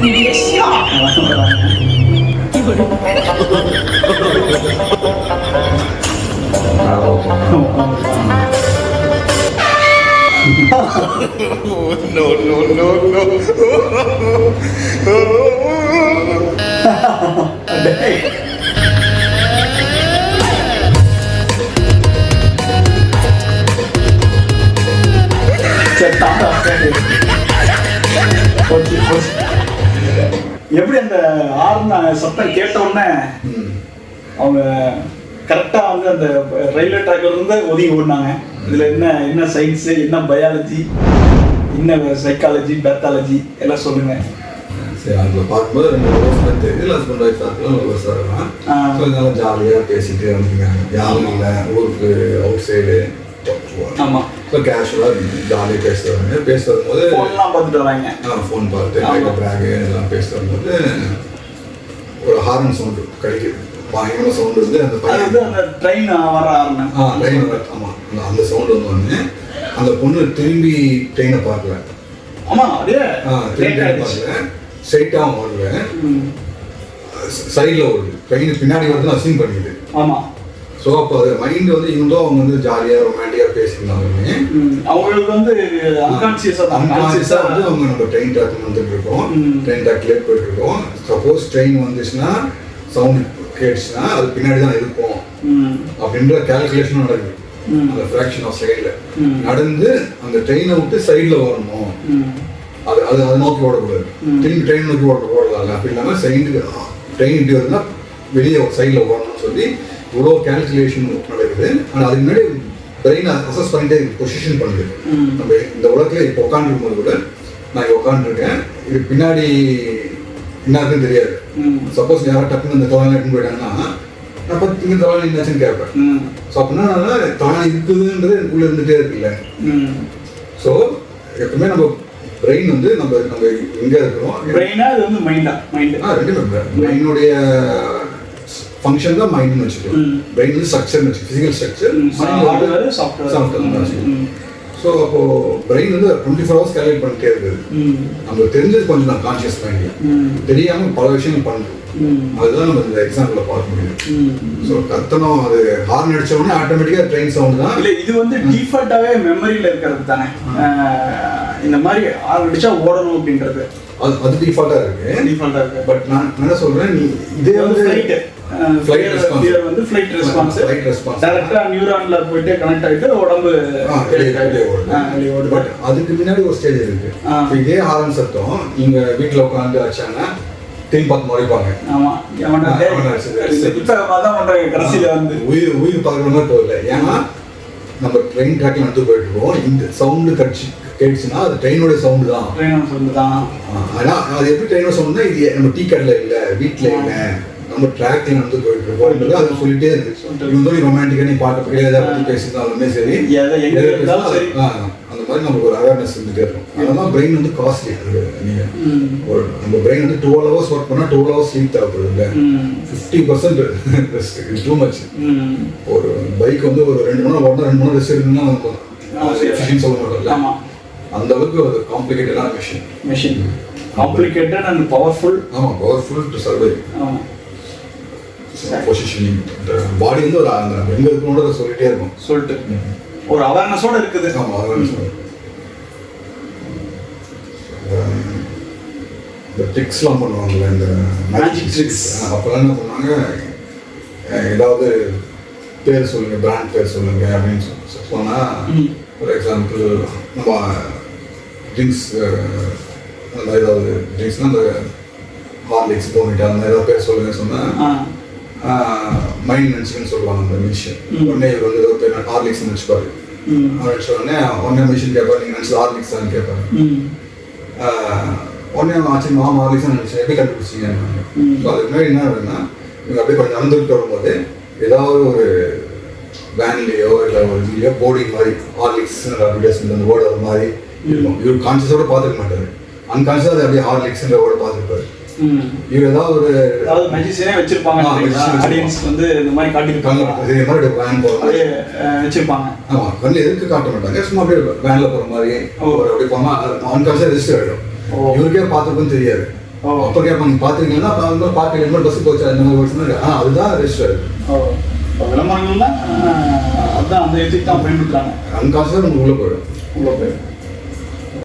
你别笑。no, no, எப்படி அந்த ஆறுன சத்தம் கேட்ட உடனே அவங்க கரெக்டா வந்து அந்த ரயில்வே ட்ராக்ல இருந்து ஒதுங்கி ஓடினாங்க. இதுல என்ன என்ன சயின்ஸ் என்ன பயாலஜி என்ன சைக்காலஜி பேத்தாலஜி எல்லாம் சொல்லுங்க. சரி அதில் பார்க்கும்போது ரெண்டு வருஷம் தெரியல ஹஸ்பண்ட் ஒய்ஃப் ஒரு இருக்கலாம். ஸோ ஜாலியாக பேசிட்டு வந்துருக்காங்க யாரும் இல்லை ஊருக்கு அவுட் சைடு ஆமா. ஸோ கேஷுவலாக ஜாலியாக பேசிட்டு வராங்க. பேசிட்டு வரும்போது போன்லாம் பார்த்துட்டு வராங்க. ஃபோன் பார்த்து. லைட் பேகு இதெல்லாம் பேசிட்டு வரும்போது ஒரு ஹார்ன் சவுண்டு கிடைக்குது. பயங்கர சவுண்டு வந்து அந்த அது பையன் அந்த ட்ரெயின் வர ஆறுன ஆ ட்ரெயின் ஆமாம் அந்த சவுண்டு வந்து ஒன்று அந்த பொண்ணு திரும்பி ட்ரெயினை பார்க்கல. ஆமா அப்படியே ஆ திரும்பி ட்ரெயின். பார்க்கல. ஸ்ட்ரைட்டாக ஓடல ம். சைடில் ஓடுது. ட்ரெயின் பின்னாடி வந்து அசீம் பண்ணிக்குது ஆமா. ஸோ அப்போ அது மைண்ட் வந்து இருந்தோ அவங்க வந்து ஜாலியாக ரொமான்டிக்காக பேசியிருந்தாலுமே. அவங்களுக்கு வந்து அன்கான்சியஸா தான் அன்கான்சியஸாக வந்து அவங்க நம்ம ட்ரெயின் ட்ராக் வந்துட்டு இருக்கோம். ட்ரெயின் ட்ராக்லேயே போயிட்டு இருக்கோம் சப்போஸ் ட்ரெயின் வந்துச்சுன்னா சவுண்ட் கேட்டுச்சுன்னா அது பின்னாடி தான் இருக்கும். அப்படின்ற கேல்குலேஷனும் நடக்குது. அந்த ஃப்ராக்ஷன் ஆஃப் செகண்டில் ம். நடந்து அந்த ட்ரெயினை விட்டு சைடில் வரணும். அது அது அதை நோக்கி ஓடக்கூடாது. திரும்பி ட்ரெயின் நோக்கி ஓட ஓடலாம் அப்படி இல்லாமல் சைடு ட்ரெயின் இப்படி வருதுன்னா வெளியே சைடில் ஓடணும்னு சொல்லி இவ்வளோ கேல்குலேஷன் நடக்குது ஆனால் அதுக்கு முன்னாடி பிரெயின் அசஸ் பண்ணிட்டே பொசிஷன் பண்ணுது. நம்ம இந்த உலகத்தில் இப்போ உட்காந்துருக்கும் போது கூட நான் இங்கே உட்காந்துருக்கேன் இது பின்னாடி என்ன இருக்குன்னு தெரியாது. சப்போஸ் யாரும் டக்குன்னு இந்த தொழில் எடுத்துன்னு போயிட்டாங்கன்னா நான் பத்து இங்கே தொழில் என்னாச்சுன்னு கேட்பேன். ஸோ அப்படின்னா தொழில் இருக்குதுன்றது எனக்குள்ளே இருந்துகிட்டே இருக்குல்ல. ஸோ எப்பவுமே நம்ம பிரெயின் வந்து நம்ம நம்ம எங்கே இருக்கிறோம்? பிரெயினா இது வந்து மைண்டா மைண்ட் ஆ ரெண்டுமே பிரெயினுடைய ஃபங்க்ஷன் தான் மைண்ட்னு வச்சுக்கோம் ம். பிரெயின் வந்து ஸ்ட்ரக்சர்னு வச்சு ஃபிசிக்கல் ஸ்ட்ரக்சர் software. ம். ஸோ அப்போ பிரெயின் வந்து டுவெண்ட்டி ஃபோர் ஹவர்ஸ் கேல்குலேட் பண்ணிட்டே இருக்குது ம். நமக்கு தெரிஞ்சது கொஞ்சம் தான் கான்ஷியஸ் மைண்ட் ம். தெரியாம பல விஷயங்கள் பண்ணுறோம் ம். அதுதான் நம்ம இந்த எக்ஸாம்பிள் பார்க்க முடியும். ஸோ கத்தனம் அது ஹார்ன் அடிச்ச உடனே ஆட்டோமேட்டிக்காக ட்ரெயின் சவுண்ட் தான். இல்ல இது வந்து டிஃபால்ட்டாவே மெமரியில இருக்கிறது தானே. இந்த மாதிரி ஆள் அடிச்சா ஓடணும் அப்படின்றது. அது அது டிஃபால்ட்டாக இருக்கு. டிஃபால்ட்டா இருக்கு. பட் நான் நான் என்ன சொல்றேன் நீ இதே வந்து ஃப்ளைட் வந்து ஃப்ளைட் ரெஸ்பான்ஸ் Flight response. டைரக்டா நியூரான்ல போயிட்டு கனெக்ட் ஆயிட்டு உடம்பு பட் அதுக்கு முன்னாடி ஒரு ஸ்டேஜ் இருக்கு. இதே ஹாரன் சத்தம் நீங்க வீட்ல உட்காந்து வச்சாங்கன்னா திரும்பி பார்த்து முறைப்பாங்க. ஆமா. கடைசியில வந்து. உயிர் உயிர் பார்க்கணும்னா போகல. ஏன்னா நம்ம ட்ரெயின் ட்ராக்ல நடந்து போயிட்டு இருக்கோம். இந்த சவுண்டு கடிச்சு கேட்டுச்சுன்னா அது ட்ரெயினோட சவுண்டு தான். ட்ரெயின் சொல்லுதான் ஆ, ஆனா அது எப்படி ட்ரெயினோட சவுண்ட்னா இது நம்ம டீ கடையில் இல்லை வீட்டில் இல்லை. நம்ம ட்ராக்ல நடந்து போயிட்டு இருக்கோம் அது சொல்லிட்டே இருக்கு சொல்லிட்டு. இவங்க ரொமான்டிக்கா நீ பாட்டு பக்கம் எதை பத்தி பேசினாலுமே சரி. அந்த மாதிரி நமக்கு ஒரு அவேர்னஸ் இருந்துட்டே இருக்கும். அதெல்லாம் பிரெயின் வந்து காஸ்ட்லி நீங்க ம். ஒரு நம்ம பிரெயின் வந்து டுவெல் ஹவர்ஸ் ஒர்க் பண்ணா டுவெல் ஹவர்ஸ் ஸ்லீப் தேவைப்படுது இல்லை ம். Fifty percent rest too much. ஒரு பைக் வந்து ஒரு ரெண்டு மணி நேரம் ஓடனா ரெண்டு மணி நேரம் ரெஸ்ட் எடுக்கணும்னா. எஃபிஷியன் சொல்ல மாட்டோம்ல. அந்த அளவுக்கு ஒரு காம்ப்ளிகேட்டடான machine machine complicated and powerful ஆமா பவர்ஃபுல் டு சர்வை ஆமா. பொசிஷனிங் பாடி வந்து ஒரு அந்த எங்க இருக்கணும்ன்றத சொல்லிட்டே இருக்கும் சொல்லிட்டு. ஒரு அவேர்னஸோட இருக்குது. ஆமா அதான் சொல்றேன். அஹ் இந்த ட்ரிக்ஸ்லாம் பண்ணுவாங்கல்ல இந்த மேஜிக். ட்ரிக்ஸ் அப்போல்லாம் என்ன பண்ணுவாங்க? ஏதாவது பேர் சொல்லுங்க பிராண்ட் பேர் சொல்லுங்க அப்படின்னு சொ- சொன்னா ம். ஒரு எக்ஸாம்பிள் நம்ம ட்ரிங்க்ஸ் அந்த மாதிரி ஏதாவது ட்ரிங்க்ஸ்னால் அந்த ஹார்லிக்ஸ் போனிட்டா அந்த மாதிரி ஏதாவது பேர் சொல்லுங்க சொன்னா ஆ. மைண்ட் நினச்சிக்கன்னு சொல்லுவாங்க அந்த மிஷின். உடனே இவர் வந்து ஏதோ பேர் ஹார்லிக்ஸ் நினச்சிப்பாரு. சொன்ன உடனே உடனே மிஷின் கேட்பாரு நீங்கள் நினச்சது ஹார்லிக்ஸ் தான் கேட்பாரு உடனே அவன் ஆச்சு மாமா ஹார்லிக்ஸ் நினச்சேன். எப்படி கண்டுபிடிச்சிங்க. ஸோ அதுக்கு முன்னாடி என்ன ஆகுதுன்னா இவங்க அப்படியே கொஞ்சம் நடந்துகிட்டு வரும்போது ஏதாவது ஒரு வேன்லேயோ இல்லை ஒரு இதுலையோ போர்டிங் மாதிரி ஹார்லிக்ஸ் அட்வர்டைஸ்மெண்ட் அந்த வேர்டு அது மாதிரி இருக்கும். இவர் கான்சியஸோட பார்த்துக்க மாட்டாரு. அன்கான்சியஸாக அதை அப்படியே ஹார்லிக்ஸ்ன்ற வேர்டு பார்த்துருப்பாரு. இவர் ஏதாவது ஒரு அதாவது மெஜிசியனே வச்சிருப்பாங்க. ஆடியன்ஸ் வந்து இந்த மாதிரி கண்ணில் காட்டியிருப்பாங்க. இதே மாதிரி வேன் போகிற வச்சிருப்பாங்க. ஆமாம் கண்ணில் எதுக்கு காட்ட மாட்டாங்க? சும்மா அப்படியே வேனில் போகிற மாதிரி. ஒரு அப்படி போகாமல் அன்கான்சியஸ் ரெஜிஸ்டர் ஆகிடும். இவருக்கே பார்த்துருக்கும் தெரியாது. அப்போ கேட்பாங்க பார்த்துருக்கீங்கன்னா அப்போ வந்து பார்க்க மாதிரி பஸ் போச்சா? இந்த மாதிரி போச்சுன்னா ஆ அதுதான் ரெஜிஸ்டர் இப்போ விளம்பரங்கள்லாம் அதான் அந்த எதுக்கு தான் பயன்படுத்துறாங்க. அன்கான்சியஸாக உங்களுக்கு உள்ள போயிடும். உள்ள போய்